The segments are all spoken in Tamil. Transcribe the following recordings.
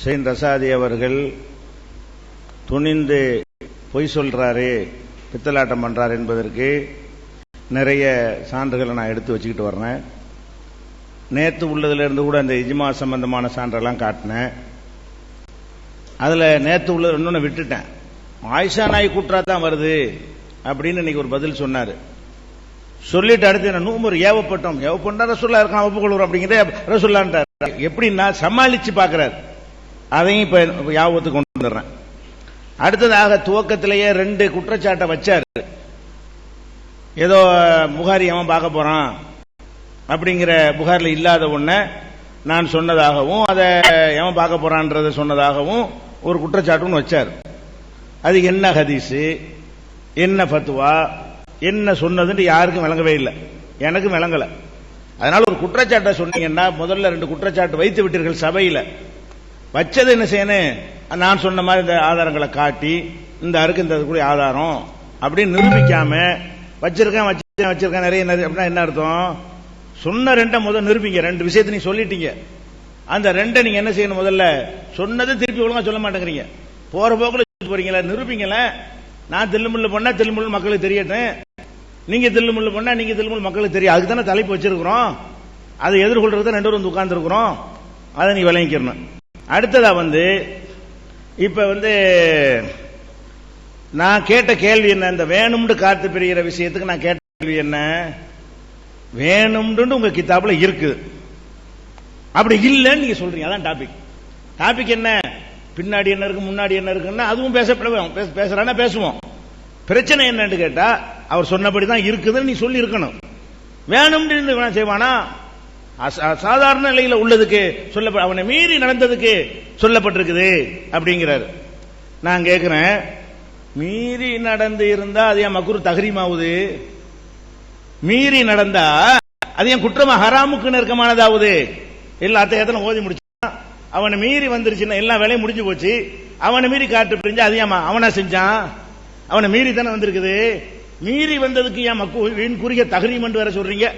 செயின் ரசாதி அவர்கள் துணிந்து பொய் சொல்றாரு பித்தலாட்டம் பண்றார் என்பதற்கு நிறைய சான்றுகளை நான் எடுத்து வச்சுக்கிட்டு வர்றேன். நேற்று உள்ளதுலேருந்து கூட அந்த இஜ்மா சம்பந்தமான சான்றெல்லாம் காட்டினேன். அதில் நேற்று உள்ளது இன்னொன்னு விட்டுட்டேன். ஆயிஷா நாய் கூற்றா தான் வருது அப்படின்னு இன்னைக்கு ஒரு பதில் சொன்னார். சொல்லிட்டு அடுத்து என்ன நூமர் ஏவப்பட்டோம். ஏவப்பட்டா ரசுல்லா இருக்கான் ஒப்புக்கொள்கிறோம் அப்படிங்கிற ரசுல்லான்ட்டார் எப்படின்னா சமாளிச்சு பார்க்கிறார். அதையும் இப்ப யாபத்துக்கு கொண்டு வந்துடுறேன். அடுத்ததாக துவக்கத்திலேயே ரெண்டு குற்றச்சாட்டை வச்சார். ஏதோ புகாரி அவன் பார்க்க போறான். அப்படிங்கிற புகாரில் இல்லாத ஒன்ன நான் சொன்னதாகவும் அதை எவன் பார்க்க போறான்றதை சொன்னதாகவும் ஒரு குற்றச்சாட்டுன்னு வச்சார். அது என்ன ஹதீஸு? என்ன ஃபத்துவா? என்ன சொன்னதுன்னு யாருக்கும் விளங்கவே இல்லை. எனக்கும் விளங்கல. அதனால ஒரு குற்றச்சாட்டை சொன்னீங்கன்னா முதல்ல ரெண்டு குற்றச்சாட்டு வைத்து விட்டீர்கள் சபையில். வச்சது என்ன செய்யணும்? நான் சொன்ன மாதிரி இந்த ஆதாரங்களை காட்டி இந்த அருக்கு இந்த கூட ஆதாரம் அப்படின்னு நிரூபிக்காம வச்சிருக்கேன் வச்சிருக்கேன் வச்சிருக்கேன் நிறைய நிறைய அப்படின்னா என்ன அர்த்தம்? சொன்ன ரெண்டை முதல் நிரூபிங்க. ரெண்டு விஷயத்தை நீங்க சொல்லிட்டீங்க. அந்த ரெண்டை நீங்க என்ன செய்யணும் முதல்ல? சொன்னதை திருப்பி ஒழுங்கா சொல்ல மாட்டேங்கிறீங்க. போற போக்குல போறீங்களா நிரூபிங்கள நான் தில்லுமுள்ள பண்ணா தில்லுமுள்ள மக்களுக்கு தெரியட்டும். நீங்க தில்லுமுள்ள பண்ணா நீங்க தில்லுமுள்ளு மக்களுக்கு தெரியும். அதுக்கு தானே தலைப்பு வச்சிருக்கிறோம். அதை எதிர்கொள்றது ரெண்டு பேரும் உட்கார்ந்து இருக்கிறோம் அதை நீ விளங்கிக்கிறணும் அடுத்ததா வந்து இப்ப வந்து நான் கேட்ட கேள்வி என்ன? இந்த வேணும்னு காத்து பிரிகிற விஷயத்துக்கு நான் கேட்ட கேள்வி என்ன? வேணும்னு உங்க கிதாபுல இருக்குது அப்படி இல்லைன்னு நீங்க சொல்றீங்க. அதான் டாபிக் டாபிக் என்ன? பின்னாடி என்ன இருக்கு முன்னாடி என்ன இருக்குன்னா அதுவும் பேசப்பட பேசுறானா பேசுவோம். பிரச்சனை என்னன்னு கேட்டா அவர் சொன்னபடி தான் இருக்குதுன்னு நீ சொல்லி இருக்கணும் வேணும்னு செய்வானா? சாதாரண நிலையில உள்ளதுக்கு சொல்ல அவனை மீறி நடந்ததுக்கு சொல்லப்பட்டிருக்குது அப்படிங்கிறார். நான் கேட்கிறேன் மீறி நடந்து இருந்தா அது என் மக்குரு தகரீமாவுது மீறி நடந்தா அது என் குற்றமா ஹராமுக்கு நெருக்கமானதாவது இல்ல அத்தையத்தனை ஓதி முடிச்சான். அவனை மீறி வந்துருச்சுன்னா எல்லா வேலையும் முடிஞ்சு போச்சு. அவனை மீறி காட்டு பிரிஞ்சு அது ஏமா அவனா செஞ்சான்? அவனை மீறி தானே வந்திருக்குது? மீறி வந்ததுக்கு ஏன் மக்கு வீண் குறுகிய தகரீம் வேற சொல்றீங்க?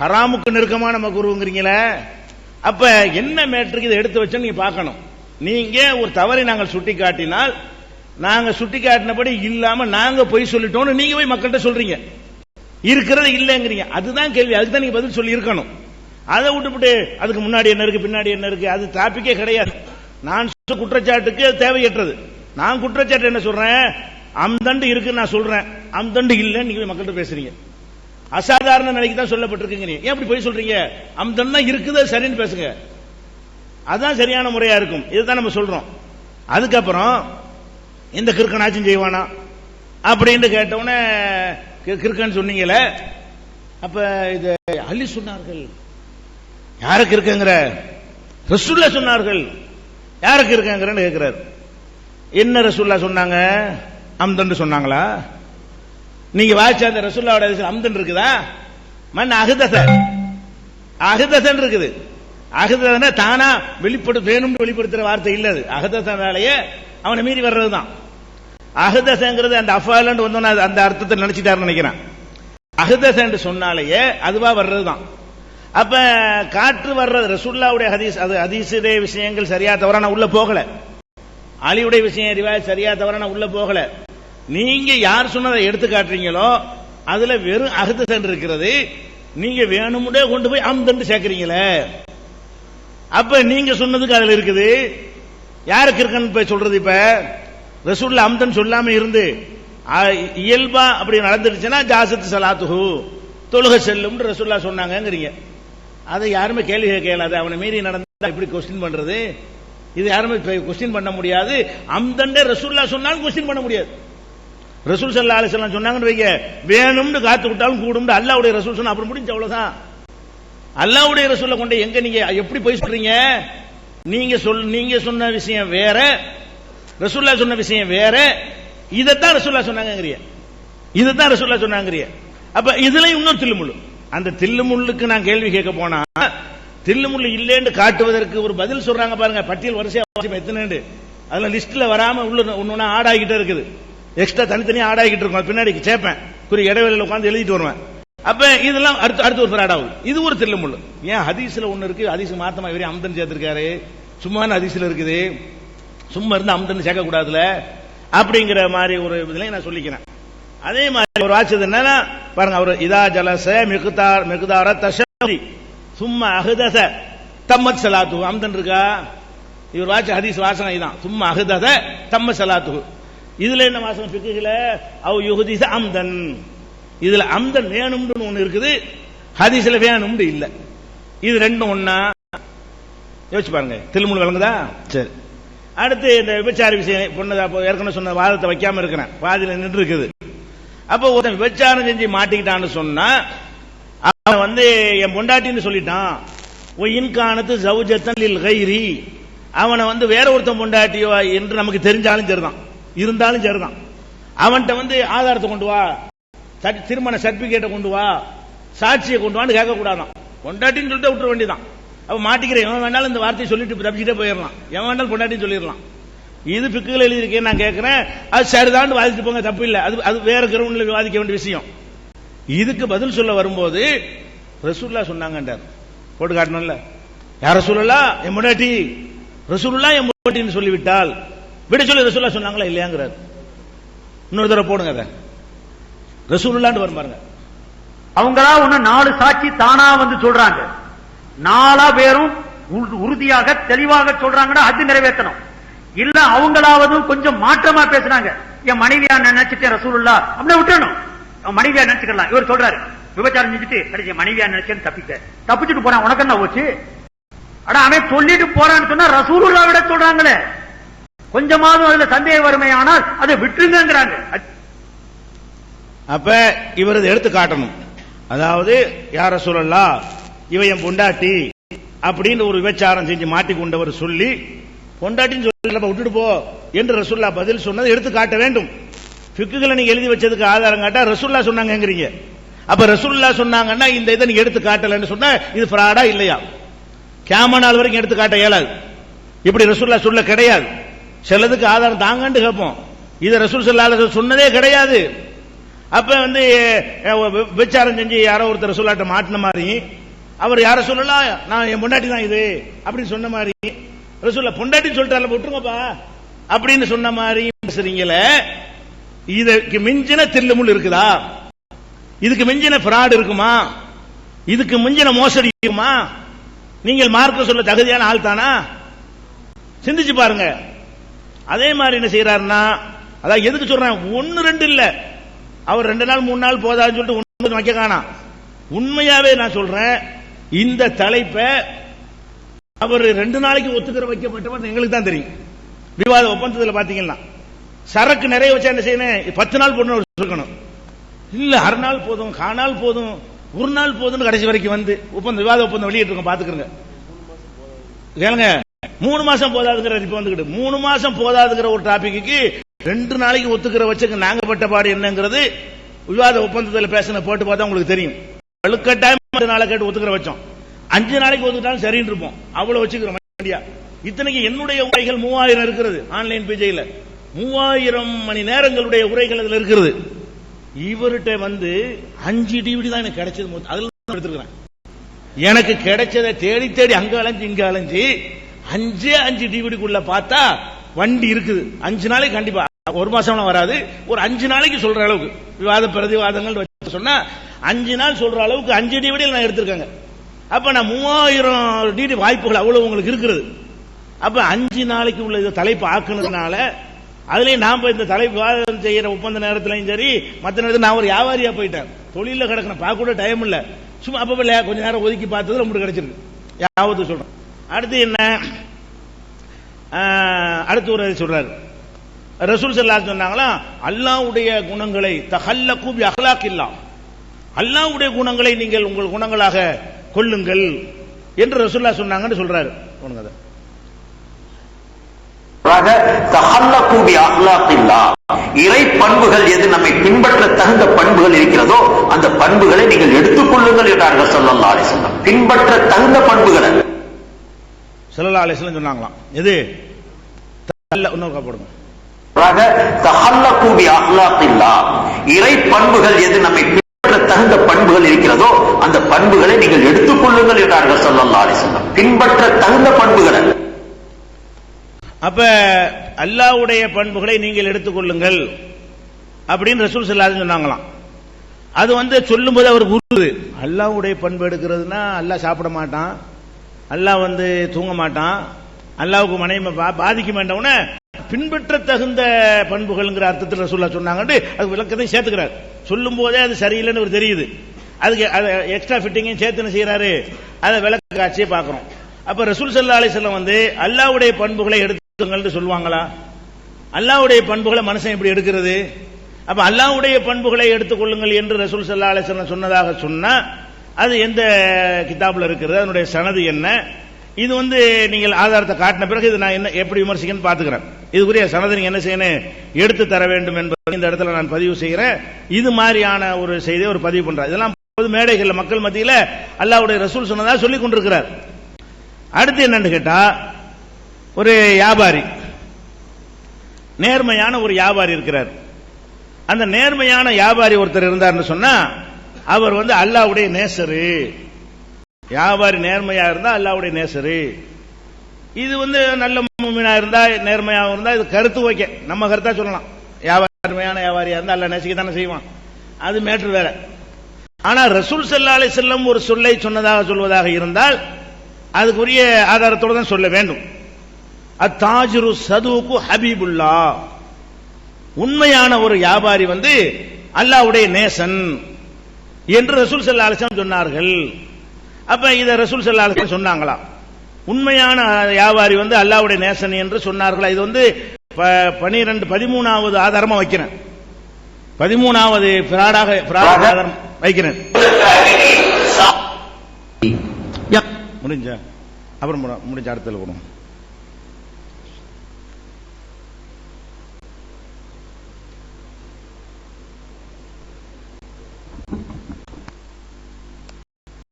ஹராமுக்கு நெருக்கமான மக்குருங்கிறீங்களே அப்ப என்ன மேட்ருக்கு இதை எடுத்து வச்சு நீங்க பார்க்கணும். நீங்க ஒரு தவறை நாங்கள் சுட்டி காட்டினால் நாங்க சுட்டி காட்டினபடி இல்லாம நாங்க பொய் சொல்லிட்டோம்னு நீங்க போய் மக்கள்கிட்ட சொல்றீங்க. இருக்கிறது இல்லைங்கிறீங்க. அதுதான் கேள்வி. அதுக்கு தான் நீங்க பதில் சொல்லி இருக்கணும் அதை விட்டுவிட்டு அதுக்கு முன்னாடி என்ன இருக்கு பின்னாடி என்ன இருக்கு? அது டாபிக்கே கிடையாது. நான் குற்றச்சாட்டுக்கு அது தேவையற்றது. நான் குற்றச்சாட்டு என்ன சொல்றேன்? அந்தண்டு இருக்குன்னு நான் சொல்றேன். அந்தண்டு இல்லைன்னு நீங்க மக்கள்கிட்ட பேசுறீங்க. அசாதாரண நிலைக்கு தான் சொல்லப்பட்டிருக்குங்க நீ ஏன் அப்படி போய் சொல்றீங்க? அம்தன் இருக்குது சரின்னு பேசுங்க. அதுதான் சரியான முறையா இருக்கும். இதுதான் நம்ம சொல்றோம். அதுக்கப்புறம் இந்த கிறுக்கனாச்சும் செய்வானா? அப்படின்னு கேட்டவுடனே கி- கிறுக்கன்னு சொன்னீங்களே அப்ப இது அள்ளி சொன்னார்கள். யாருக்கு இருக்குங்கிற ரசுல்லா சொன்னார்கள். யாருக்கு இருக்குங்கிறன்னு கேட்கிறார். என்ன ரசுல்லா சொன்னாங்க? அம்தன்னு சொன்னாங்களா? நீங்க வாய்ச்ச அந்த ரசுல்லாவோட அம்தன் இருக்குதா? மண் அகுதச. அகுதசன் இருக்குது. அகுதன தானா வெளிப்படு வேணும்னு வெளிப்படுத்துற வார்த்தை இல்ல அது. அகுதசனாலேயே அவனை மீறி வர்றதுதான். அகுதசங்கிறது அந்த அஃபாலன்னு வந்தோன்னா அந்த அர்த்தத்தை நினைச்சிட்டாருன்னு நினைக்கிறேன். அகுதசன் சொன்னாலேயே அதுவா வர்றதுதான். அப்ப காற்று வர்றது ரசுல்லாவுடைய ஹதீஸ் அது ஹதீசுடைய விஷயங்கள் சரியா தவறான உள்ள போகல. அலியுடைய விஷயம் சரியா தவறான உள்ள போகல. நீங்க யார் சொன்னதை எடுத்து காட்டுறீங்களோ அதுல வெறும் அகுதசன் இருக்கிறது நீங்க வேணுமுடே கொண்டு போய் அம்தண்டு சேர்க்கிறீங்களே. அப்ப நீங்க சொன்னதுக்கு அதுல இருக்குது. யாருக்கு இருக்குன்னு இப்ப சொல்றது இப்ப? ரசூல்ல அம்தன் சொல்லாம இருந்து இயல்பா அப்படி நடந்துடுச்சுன்னா ஜாசத்து சலாத்துஹு தொழுக செல்லும் ரசூல்லா சொன்னாங்கிறீங்க அதை யாருமே கேள்வி கேட்க அவனை மீறி நடந்தா இப்படி கொஸ்டின் பண்றது? இது யாருமே கொஸ்டின் பண்ண முடியாது. அம்தண்டே ரசூல்லா சொன்னாலும் கொஸ்டின் பண்ண முடியாது. ரசூல் சல்லா அலிஸ்லாம் சொன்னாங்கன்னு வைங்க. வேணும்னு காத்து விட்டாலும் கூடும்னு அல்லாவுடைய ரசூல் சொன்னா அப்புறம் முடிஞ்சு அவ்வளவுதான். அல்லாவுடைய ரசூல கொண்டு எங்க நீங்க எப்படி போய் சொல்றீங்க? நீங்க சொல் நீங்க சொன்ன விஷயம் வேற ரசூல்லா சொன்ன விஷயம் வேற. இதைத்தான் ரசூல்லா சொன்னாங்கங்கிறிய. இதைத்தான் ரசூல்லா சொன்னாங்கறிய அப்ப இதுல இன்னும் தில்லுமுள்ளு. அந்த தில்லுமுள்ளுக்கு நான் கேள்வி கேட்க போனா தில்லுமுள்ளு இல்லேன்னு காட்டுவதற்கு ஒரு பதில் சொல்றாங்க பாருங்க. பட்டியல் வரிசையா எத்தனை அதுல லிஸ்ட்ல வராம உள்ள ஒன்னு ஆடாகிட்டே இருக்குது. எக்ஸ்ட்ரா தனித்தனியா ஆடாகிட்டு இருக்கும். பின்னாடி சேர்ப்பேன். குறி இடைவெளியில் உட்காந்து எழுதிட்டு வருவேன். அப்ப இதெல்லாம் அடுத்து அடுத்து ஒரு ஃபிராட் ஆகுது. இது ஒரு தில்லுமுள்ளு ஏன் ஹதீஸ்ல ஒண்ணு இருக்கு? ஹதீஸ் மாத்தமா இவரே அம்தன் சேர்த்திருக்காரு. சும்மான ஹதீஸ்ல இருக்குது? சும்மா இருந்து அம்தன்னு சேர்க்கக்கூடாதுல. அப்படிங்கிற மாதிரி ஒரு இதுல நான் சொல்லிக்கிறேன். அதே மாதிரி ஒரு வாட்சது என்னன்னா பாருங்க அவர் இதா ஜலச மிகுதார் மிகுதார தஷரி சும்மா அகுதச தம்மத் சலாத்து அம்தன் இருக்கா? இவர் வாட்ச ஹதீஸ் வாசனை இதான். சும்மா அகுதச தம்ம சலாத்து இதுல என்ன வாசனை பிக்குல அவ் யுகுதிச அம்தன். இதுல அம்தன் வேணும்னு ஒண்ணு இருக்குது ஹதீஸ்ல வேணும்னு இல்ல. இது ரெண்டும் ஒண்ணா? யோசிச்சு பாருங்க திருமுழு விளங்குதா சரி. அடுத்து இந்த விபச்சார விஷயம் பொண்ணு ஏற்கனவே சொன்ன வாதத்தை வைக்காம இருக்கிறேன். பாதியில நின்று இருக்குது அப்போ ஒருத்தன் விபச்சாரம் செஞ்சு மாட்டிக்கிட்டான்னு சொன்னா அவன் வந்து என் பொண்டாட்டின்னு சொல்லிட்டான். இன்கானத்து லில் கைரி அவனை வந்து வேற ஒருத்தன் பொண்டாட்டியோ என்று நமக்கு தெரிஞ்சாலும் சரிதான். இருந்தாலும் சரிதான். அவன்கிட்ட வந்து ஆதாரத்தை கொண்டு வா. திருமண சர்டிபிகேட்டை கொண்டு வா. சாட்சியை கொண்டு வான்னு கேட்கக்கூடாதான். பொண்டாட்டின்னு சொல்லிட்டு விட்டுற வேண்டியதான் அப்ப மாட்டிக்கிறேன். எவன் வேணாலும் இந்த வார்த்தையை சொல்லிட்டு தப்பிச்சுட்டே போயிடலாம். எவன் வேணாலும் பொண்டாட்டின்னு சொல்லிடலாம். இது பிக்குகள் எழுதியிருக்கேன் நான் கேட்கிறேன். அது சரிதான் வாதிட்டு போங்க தப்பு இல்லை. அது அது வேற கிரவுண்ட்ல விவாதிக்க வேண்டிய விஷயம். இதுக்கு பதில் சொல்ல வரும்போது ரசூல்லா சொன்னாங்கன்றார். போட்டு காட்டணும்ல. யார சொல்லலா என் முன்னாடி. ரசூலுல்லா என் சொல்லிவிட்டால். விட சொல்லி ரசூல்லா சொன்னாங்களா இல்லையாங்கிறார். இன்னொரு தடவை போடுங்க அதை. ரசூலுல்லான்னு வரும் பாருங்க. அவங்களா ஒண்ணு நாலு சாட்சி தானா வந்து சொல்றாங்க. நாலா பேரும் உறுதியாக தெளிவாக சொல்றாங்கன்னா அது நிறைவேற்றணும். இல்ல அவங்களாவது கொஞ்சம் மாற்றமா பேசுறாங்க. என் மனைவியா நினைச்சிட்டேன் ரசூலுல்லா அப்படியே விட்டுறணும். அவன் மனைவியா நினைச்சுக்கலாம். இவர் சொல்றாரு விபச்சாரம் செஞ்சுட்டு கடைசி மனைவியா நினைச்சேன்னு தப்பிக்க தப்பிச்சுட்டு போறான் உனக்கு என்ன போச்சு ஆனா அவன் சொல்லிட்டு போறான்னு சொன்னா ரசூலுல்லா விட சொல்றாங்களே. கொஞ்சமாவது அதுல சந்தேகம் வறுமையானால் அதை விட்டுருங்கிறாங்க அப்ப இவர் எடுத்து காட்டணும். அதாவது யார சொல்லலாம் இவன் என் பொண்டாட்டி அப்படின்னு ஒரு விபச்சாரம் செஞ்சு மாட்டி கொண்டவர் சொல்லி பொண்டாட்டின்னு சொல்லல விட்டுட்டு போ என்று ரசுல்லா பதில் சொன்னதை எடுத்து காட்ட வேண்டும். பிக்குகளை நீங்க எழுதி வச்சதுக்கு ஆதாரம் காட்டா ரசுல்லா சொன்னாங்கங்கிறீங்க. அப்ப ரசுல்லா சொன்னாங்கன்னா இந்த இதை நீங்க எடுத்து காட்டலன்னு சொன்னா இது ஃப்ராடா இல்லையா? கேம நாள் வரைக்கும் எடுத்து காட்ட இயலாது. இப்படி ரசுல்லா சொல்ல கிடையாது. சிலதுக்கு ஆதாரம் தாங்கன்னு கேட்போம். இதை ரசூல் சொல்லாத சொன்னதே கிடையாது. அப்ப வந்து அஹ், விபச்சாரம் செஞ்சு யாரோ ஒருத்தர் சொல்லாட்ட மாட்டின மாதிரி அவர் யார சொல்லலாம் நான் என் பொண்டாட்டி தான் இது அப்படின்னு சொன்ன மாதிரி ரசூல்ல பொண்டாட்டின்னு சொல்லிட்டால விட்டுருங்கப்பா. அப்படின்னு சொன்ன மாதிரி பேசுறீங்களே இதுக்கு மிஞ்சின தில்லுமுள் இருக்குதா? இதுக்கு மிஞ்சின ஃப்ராட் இருக்குமா? இதுக்கு மிஞ்சின மோசடி இருக்குமா? நீங்கள் மார்க்க சொல்ல தகுதியான ஆள் தானா? சிந்திச்சு பாருங்க. அதே மாதிரி என்ன செய்யறாருன்னா அதான் எதுக்கு சொல்றேன் ஒன்னு ரெண்டு இல்ல. அவர் ரெண்டு நாள் மூணு நாள் போதான்னு சொல்லிட்டு ஒன்று வைக்க காணாம் உண்மையாவே நான் சொல்றேன் இந்த தலைப்பை அவர் ரெண்டு நாளைக்கு ஒத்துக்கிற வைக்கப்பட்டவர் எங்களுக்கு தான் தெரியும். விவாத ஒப்பந்தத்தில் பாத்தீங்கன்னா. சரக்கு நிறைய வச்சா என்ன செய்யணும்? பத்து நாள் போடணும் சொல்லணும் இல்ல அரை நாள் போதும் காணால் போதும் ஒரு நாள் போதும்னு கடைசி வரைக்கும் வந்து ஒப்பந்தம் விவாத ஒப்பந்தம் வெளியிட்டு இருக்கோம் பாத்துக்கிறங்க கேளுங்க. மூணு மாசம் போதாதுங்கிற இப்ப வந்துக்கிட்டு மூணு மாசம் போதாதுங்கிற ஒரு டாபிக்கு ரெண்டு நாளைக்கு ஒத்துக்கிற வச்சுக்கு நாங்க பட்ட பாடு என்னங்கிறது விவாத ஒப்பந்தத்தில் பேசின போட்டு பார்த்தா உங்களுக்கு தெரியும். வலுக்கட்டாயம் ரெண்டு நாளை கேட்டு ஒத்துக்கிற வச்சோம். அஞ்சு நாளைக்கு ஒத்துக்கிட்டாலும் சரின்னு இருப்போம். அவ்வளவு வச்சுக்கிறோம். ஐடியா இத்தனைக்கு என்னுடைய உரைகள் மூவாயிரம் இருக்கிறது ஆன்லைன் பேஜையில். மூவாயிரம் மணி நேரங்களுடைய உரைகள் அதில் இருக்கிறது இவர்கிட்ட வந்து அஞ்சு டிவிடி தான் எனக்கு கிடைச்சது அதில் எடுத்துருக்கிறேன். எனக்கு கிடைச்சதை தேடி தேடி அங்க அலைஞ்சு இங்க அலைஞ்சு அஞ்சே அஞ்சு டிவிடிக்குள்ள பார்த்தா வண்டி இருக்குது. அஞ்சு நாளைக்கு கண்டிப்பா. ஒரு மாசம் வராது. ஒரு அஞ்சு நாளைக்கு சொல்ற அளவுக்கு. விவாத பிரதிவாதங்கள் சொன்னா அஞ்சு நாள் சொல்ற அளவுக்கு அஞ்சு டிவிடியில் நான் எடுத்திருக்காங்க. அப்ப நான் மூவாயிரம் டிடி வாய்ப்புகள் அவ்வளவு உங்களுக்கு இருக்கிறது. அப்ப அஞ்சு நாளைக்கு உள்ள இதை தலைப்பு ஆக்குனதுனால அதுலயும் நாம இந்த தலைப்பு விவாதம் செய்யற ஒப்பந்த நேரத்திலையும் சரி மற்ற நேரத்தில் நான் ஒரு வியாபாரியா போயிட்டேன். தொழில கிடக்கணும் பார்க்க கூட டைம் இல்ல. சும்மா அப்ப கொஞ்ச நேரம் ஒதுக்கி பார்த்தது ரொம்ப கிடைச்சிருக்கு. யாவது சொல்றேன். அடுத்து என்ன? அடுத்து ஒரு சொல்றார் சொல்றாரு. ரசூல் ஸல்லல்லாஹு சொன்னாங்களா அல்லாஹ்வுடைய குணங்களை தஹல்லகு பி அஹ்லாக்கில்லா அல்லாவுடைய குணங்களை நீங்கள் உங்கள் குணங்களாக கொள்ளுங்கள் என்று ரசூல்லா சொன்னாங்கன்னு சொல்றாரு. உனக்கு அதை இறை பண்புகள் எது நம்மை பின்பற்ற தகுந்த பண்புகள் இருக்கிறதோ அந்த பண்புகளை நீங்கள் எடுத்துக்கொள்ளுங்கள் என்றார்கள் ஸல்லல்லாஹு அலைஹி பின்பற்ற தகுந்த பண்புகளை வஸல்லம் சொன்னாங்களாம். எது? இன்னொரு போடுங்க. இறை பண்புகள் எது? நம்மை தகுந்த பண்புகள் இருக்கிறதோ அந்த பண்புகளை நீங்கள் எடுத்துக்கொள்ளுங்கள் என்றார்கள் ஸல்லல்லாஹு அலைஹி வஸல்லம். பின்பற்ற தகுந்த பண்புகளை அப்ப அல்லாஹ்வுடைய பண்புகளை நீங்கள் எடுத்துக்கொள்ளுங்கள் அப்படின்னு ரசூல் ஸல்லல்லாஹு சொன்னாங்களாம். அது வந்து சொல்லும்போது அவர் உருது. அல்லாஹ்வுடைய பண்பு எடுக்கிறதுனா அல்லாஹ் சாப்பிட மாட்டான். அல்லாஹ் வந்து தூங்க மாட்டான். அல்லாவுக்கு மனைவி பா- பாதிக்க வேண்டவுன பின்பற்ற தகுந்த பண்புகள்ங்கிற அர்த்தத்தில் ரசூல்லா சொன்னாங்கன்ட்டு அது விளக்கத்தை சேர்த்துக்கிறார். சொல்லும் போதே அது சரியில்லைன்னு ஒரு தெரியுது. அதுக்கு அதை எக்ஸ்ட்ரா ஃபிட்டிங்கையும் சேர்த்து என்ன செய்யறாரு அதை விளக்க காட்சியை பார்க்குறோம். அப்ப ரசூல் சல்லா அலிசல்லம் வந்து அல்லாஹ்வுடைய பண்புகளை எடுத்துங்கள்னு சொல்லுவாங்களா? அல்லாஹ்வுடைய பண்புகளை மனுஷன் எப்படி எடுக்கிறது? அப்ப அல்லாஹ்வுடைய பண்புகளை எடுத்துக்கொள்ளுங்கள் என்று ரசூல் சல்லா அலிசல்லம் சொன்னதாக சொன்னா அது எந்த கிதாபில் இருக்கிறது அதனுடைய சனது என்ன? இது வந்து நீங்கள் ஆதாரத்தை காட்டின பிறகு இது நான் என்ன எப்படி விமர்சிக்கன்னு பார்த்துக்கிறேன். இதுக்குரிய சனதை நீங்கள் என்ன செய்யணும்? எடுத்து தர வேண்டும் என்பதை இந்த இடத்துல நான் பதிவு செய்கிறேன். இது மாதிரியான ஒரு செய்தியை ஒரு பதிவு பண்ணுறேன் இதெல்லாம் பொது மேடைகளில் மக்கள் மத்தியில் அல்லாவுடைய ரசூல் சொன்னதாக சொல்லிக் கொண்டிருக்கிறார். அடுத்து என்னன்னு கேட்டா ஒரு வியாபாரி நேர்மையான ஒரு வியாபாரி இருக்கிறார். அந்த நேர்மையான வியாபாரி ஒருத்தர் இருந்தார்னு சொன்னா அவர் வந்து அல்லாஹ்வுடைய நேசரு. வியாபாரி நேர்மையா இருந்தா அல்லாவுடைய நேசரு. இது வந்து நல்ல மூமினா இருந்தா நேர்மையா இருந்தா இது கருத்து ஓகே நம்ம கருத்தா சொல்லலாம். வியாபாரி வியாபாரியா இருந்தா அல்ல நேசிக்க தானே செய்வான். அது மேட்ரு வேற. ஆனா ரசூல் ஸல்லல்லாஹு அலைஹி செல்லம் ஒரு சொல்லை சொன்னதாக சொல்வதாக இருந்தால் அதுக்குரிய ஆதாரத்தோடு தான் சொல்ல வேண்டும். அத்தாஜிரு சதுவுக்கு ஹபீபுல்லா. உண்மையான ஒரு வியாபாரி வந்து அல்லாஹ்வுடைய நேசன். என்று ரசூல் ஸல்லல்லாஹு அலைஹி வஸல்லம் சொன்னார்கள். அப்ப இத ரசூல் ஸல்லல்லாஹு அலைஹி வஸல்லம் சொன்னாங்களா? உண்மையான வியாபாரி வந்து அல்லாஹ்வுடைய நேசன் என்று சொன்னார்களா? இது வந்து பனிரெண்டு பதிமூணாவது ஆதாரமா வைக்கிறேன். பதிமூணாவது பிராடாக ஆதாரம் வைக்கிறேன். முடிஞ்சா? அப்புறம் முடிஞ்ச அடுத்தது கொடுங்க